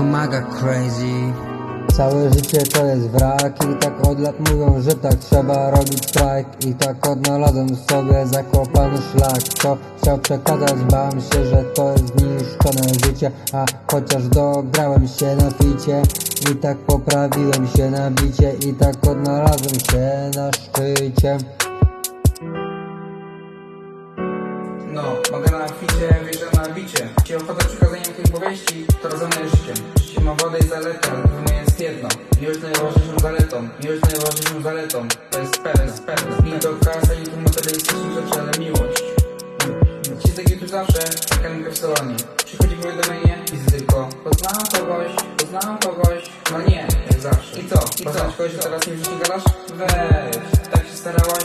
maga crazy. Całe życie to jest wrak i tak od lat mówią, że tak trzeba robić strajk. I tak odnalazłem w sobie zakopany szlak. Co chciał przekazać, bałem się, że to jest zniszczone życie. A chociaż dograłem się na ficie I tak poprawiłem się na bicie. I tak odnalazłem się na szczycie. No, mogę na ficie, wierzę na bicie. Ci ochota przekazania tej powieści, to rozumiesz życiem. Życie ma wodę i zaletę, ale pewne jest jedno. Miłość najważniejszą zaletą, miłość najważniejszą zaletą. To jest pewne, jest pewne. Nie to kasa, nie to materialistyczne rzeczy, ale miłość. Taki tu zawsze, kalenkę w salonie. Przychodzi powiadomienie i tylko Poznałam kogoś, poznałam kogoś. No nie, jak zawsze. I co? I Poznać kogoś, kto teraz nie wrzuci gadasz? Weź, tak się starałaś,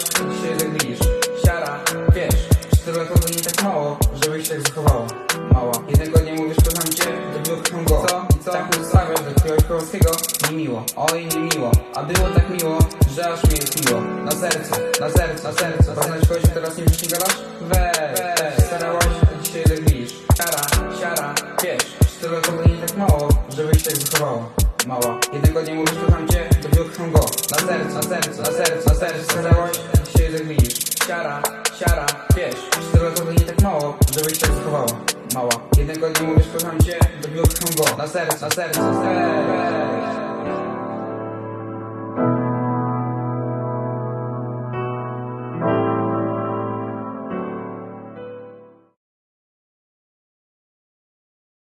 Mała. Jednego nie mówisz, kocham cię, drugiego kocham go. Co? I co? Tak mu stawiasz do kogoś Kowalskiego? Niemiło. Oj, niemiło. A było tak miło, że aż mi jest miło. Na sercu, na sercu, na sercu. Poznać kogoś, teraz nie wrzuci gadasz? Weź, tak się starałaś, to dzisiaj zaglisz. Siara, siara, wiesz, lata to nie tak mało, żebyś tak zachowała. Mała. Jednego nie mówisz, kocham cię, drugiego kocham go. Na sercu, na sercu, na sercu, na sercu. Starałaś, to dzisiaj zaglisz. Siara, siara, wiesz, lata to nie tak mało, żebyś się zachowała. Mała. Jednego nie mówisz, kocham cię, kocham go. Na sercu, na sercu, na sercu.